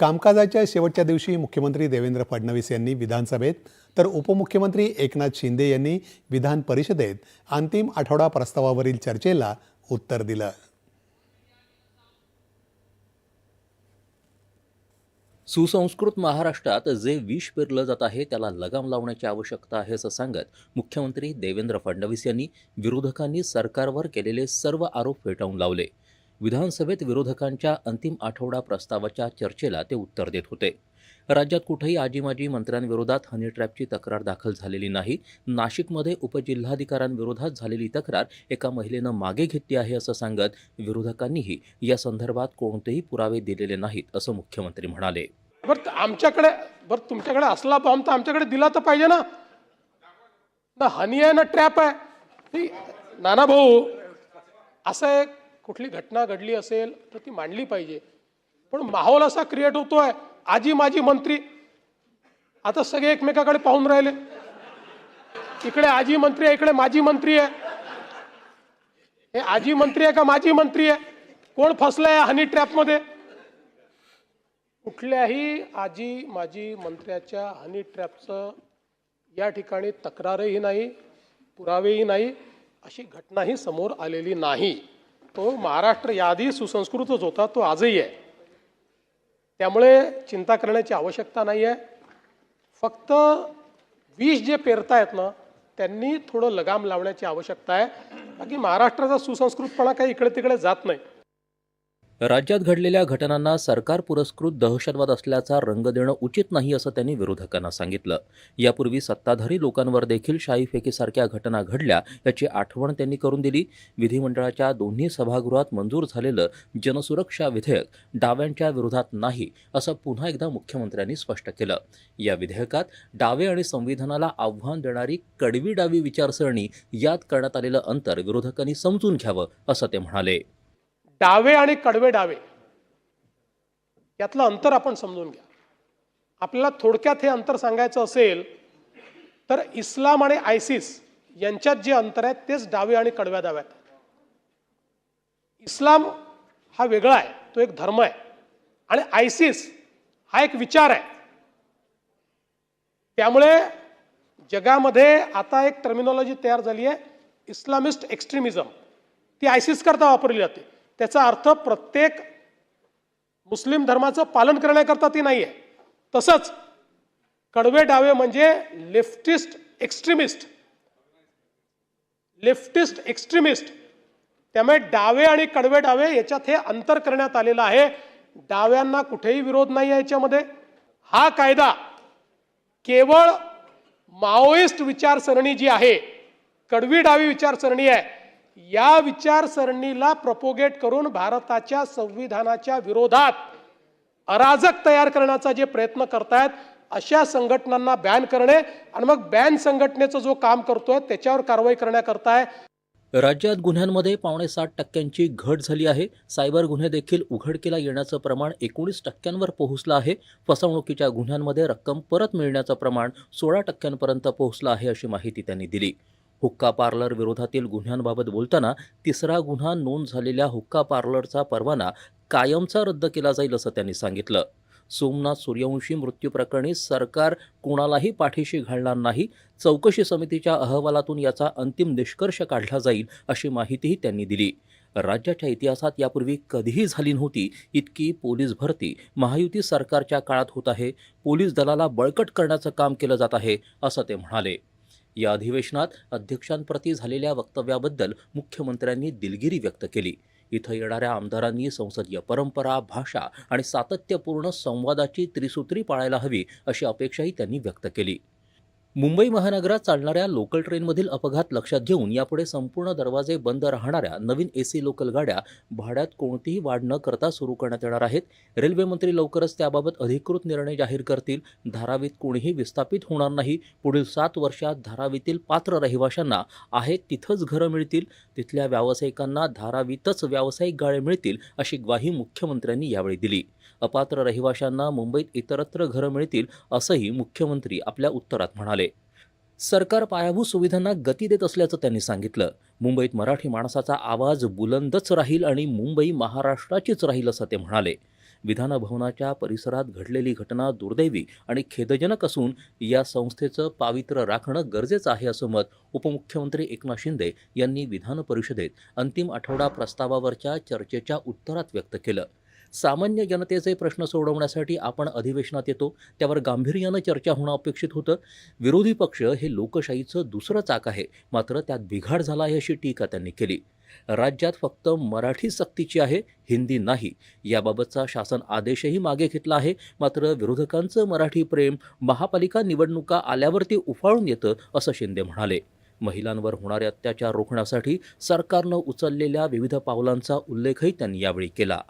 कामकाजाच्या शेवटच्या दिवशी मुख्यमंत्री देवेंद्र फडणवीस यांनी विधानसभेत तर उपमुख्यमंत्री एकनाथ शिंदे यांनी विधान परिषदेत अंतिम आठवडा प्रस्तावावरील चर्चेला उत्तर दिलं. सुसंस्कृत महाराष्ट्रात जे विष पेरलं जात आहे त्याला लगाम लावण्याची आवश्यकता आहे असं सांगत मुख्यमंत्री देवेंद्र फडणवीस यांनी विरोधकांनी सरकारवर केलेले सर्व आरोप फेटाळून लावले. विधानसभेत विरोधकांच्या अंतिम आठवडा प्रस्तावाच्या चर्चेला ते उत्तर देत होते. राज्यात कुठेही आजीमाजी मंत्र्यांविरोधात हनी ट्रॅपची तक्रार दाखल झालेली नाही. नाशिकमध्ये उपजिल्हाधिकाऱ्यांविरोधात झालेली तक्रार एका महिलेनं मागे घेतली आहे असं सांगत विरोधकांनीही या संदर्भात कोणतेही पुरावे दिलेले नाहीत असं मुख्यमंत्री म्हणाले. बरं आमच्याकडे बरं तुमच्याकडे असला बॉम्ब तर आमच्याकडे दिला तर पाहिजे ना. ना हनी आहे ना ट्रॅप आहे. नाना भाऊ असं आहे कुठली घटना घडली असेल तर ती मांडली पाहिजे. पण माहोल असा क्रिएट होतोय आजी माजी मंत्री. आता सगळे एकमेकाकडे पाहून राहिले. इकडे आजी मंत्री आहे इकडे माजी मंत्री आहे. हे आजी मंत्री आहे का माजी मंत्री आहे? कोण फसलंय हनी ट्रॅपमध्ये कुठल्याही आजी माजी मंत्र्याच्या हनी ट्रॅपचं या ठिकाणी तक्रारही नाही पुरावेही नाही अशी घटनाही समोर आलेली नाही. तो महाराष्ट्र याआधी सुसंस्कृतच होता तो आजही आहे. त्यामुळे चिंता करण्याची आवश्यकता नाही आहे फक्त विष जे पेरतायत ना त्यांनी थोडं लगाम लावण्याची आवश्यकता आहे. बाकी महाराष्ट्राचा सुसंस्कृतपणा काही इकडे तिकडे जात नाही. राज्यात घडलेल्या घटनांना सरकार पुरस्कृत दहशतवाद असल्याचा रंग देणं उचित नाही असं त्यांनी विरोधकांना सांगितलं. यापूर्वी सत्ताधारी लोकांवर देखील शाही फेकीसारख्या घटना घडल्या याची आठवण त्यांनी करून दिली. विधिमंडळाच्या दोन्ही सभागृहात मंजूर झालेलं जनसुरक्षा विधेयक डाव्यांच्या विरोधात नाही असं पुन्हा एकदा मुख्यमंत्र्यांनी स्पष्ट केलं. या विधेयकात डावे आणि संविधानाला आव्हान देणारी कडवी डावी विचारसरणी यात करण्यात आलेलं अंतर विरोधकांनी समजून घ्यावं असं ते म्हणाले. डावे आणि कडवे डावे. यातलं अंतर आपण समजून घ्या. आपल्याला थोडक्यात हे अंतर सांगायचं असेल तर इस्लाम आणि आयसिस यांच्यात जे अंतर आहे तेच डावे आणि कडव्या डाव्यात इस्लाम हा वेगळा आहे तो एक धर्म आहे. आणि आयसिस हा एक विचार आहे. त्यामुळे जगामध्ये आता एक टर्मिनॉलॉजी तयार झाली आहे इस्लामिस्ट एक्स्ट्रीमिझम ती आयसिस करता वापरली जाते. त्याचा अर्थ प्रत्येक मुस्लिम धर्माचं पालन करण्याकरता ती नाही आहे तसंच कडवे डावे म्हणजे लेफ्टिस्ट एक्स्ट्रीमिस्ट लेफ्टिस्ट एक्स्ट्रीमिस्ट त्यामुळे डावे आणि कडवे डावे याच्यात हे अंतर करण्यात आलेलं आहे. डाव्यांना कुठेही विरोध नाही आहे याच्यामध्ये. हा कायदा केवळ माओइस्ट विचारसरणी जी आहे कडवी डावी विचारसरणी आहे या विचारसरणीला प्रपोगेट करून भारताच्या संविधानाच्या विरोधात अराजक तयार करण्याचा जे प्रयत्न करतायत अशा संघटनांना बॅन करणे आणि मग बॅन संघटनेचं जो काम करतोय त्याच्यावर कारवाई करण्याकरताय. राज्यात गुन्ह्यांमध्ये पावणे साठ टक्क्यांची घट झाली आहे. सायबर गुन्हे देखील उघडकीला येण्याचं प्रमाण एकोणीस टक्क्यांवर पोहोचलं आहे. फसवणुकीच्या गुन्ह्यांमध्ये रक्कम परत मिळण्याचं प्रमाण सोळा टक्क्यांपर्यंत पोहोचलं आहे अशी माहिती त्यांनी दिली. हुक्का पार्लर विरोधातील गुन्ह्यांबाबत बोलताना तिसरा गुन्हा नोंद झालेल्या हुक्का पार्लरचा परवाना कायमचा रद्द केला जाईल असं त्यांनी सांगितलं. सोमनाथ सूर्यवंशी मृत्यू प्रकरणी सरकार कोणालाही पाठीशी घालणार नाही चौकशी समितीच्या अहवालातून याचा अंतिम निष्कर्ष काढला जाईल अशी माहितीही त्यांनी दिली. राज्याच्या इतिहासात यापूर्वी कधीही झाली नव्हती इतकी पोलीस भरती महायुती सरकारच्या काळात होत आहे पोलीस दलाला बळकट करण्याचं काम केलं जात आहे असं ते म्हणाले. या अधिवेशनात अध्यक्षांप्रती झालेल्या वक्तव्याबद्दल मुख्यमंत्र्यांनी दिलगिरी व्यक्त केली. इथं येणाऱ्या आमदारांनी संसदीय परंपरा भाषा आणि सातत्यपूर्ण संवादाची त्रिसूत्री पाळायला हवी अशी अपेक्षाही त्यांनी व्यक्त केली. मुंबई महानगरात चालणाऱ्या लोकल ट्रेनमधील अपघात लक्षात घेऊन यापुढे संपूर्ण दरवाजे बंद राहणाऱ्या नवीन एसी लोकल गाड्या भाड्यात कोणतीही वाढ न करता सुरू करण्यात येणार आहेत. रेल्वे मंत्री लवकरच त्याबाबत अधिकृत निर्णय जाहीर करतील. धारावीत कोणीही विस्थापित होणार नाही. पुढील सात वर्षात धारावीतील पात्र रहिवाशांना आहेत तिथंच घरं मिळतील. तिथल्या व्यावसायिकांना धारावीतच व्यावसायिक गाळे मिळतील अशी ग्वाही मुख्यमंत्र्यांनी यावेळी दिली. अपात्र रहिवाशांना मुंबईत इतरत्र घरं मिळतील असंही मुख्यमंत्री आपल्या उत्तरात म्हणाले. सरकार पायाभूत सुविधांना गती देत असल्याचं त्यांनी सांगितलं. मुंबईत मराठी माणसाचा आवाज बुलंदच राहील आणि मुंबई महाराष्ट्राचीच राहील असं ते म्हणाले. विधानभवनाच्या परिसरात घडलेली घटना दुर्दैवी आणि खेदजनक असून या संस्थेचं पावित्र्य राखणं गरजेचं आहे असं मत उपमुख्यमंत्री एकनाथ शिंदे यांनी विधान परिषदेत अंतिम आठवडा प्रस्तावावरच्या चर्चेच्या उत्तरात व्यक्त केलं. सामान्य जनतेचे प्रश्न सोडवण्यासाठी आपण अधिवेशनात येतो. त्यावर गांभीर्यानं चर्चा होणं अपेक्षित होतं. विरोधी पक्ष हे लोकशाहीचं दुसरं चाक आहे. मात्र त्यात बिघाड झाला आहे अशी टीका त्यांनी केली. राज्यात फक्त मराठी सक्तीची आहे हिंदी नाही. याबाबतचा शासन आदेशही मागे घेतला आहे. मात्र विरोधकांचं मराठी प्रेम महापालिका निवडणुका आल्यावरती उफाळून येतं असं शिंदे म्हणाले. महिलांवर होणारे अत्याचार रोखण्यासाठी सरकारनं उचललेल्या विविध पावलांचा उल्लेखही त्यांनी यावेळी केला.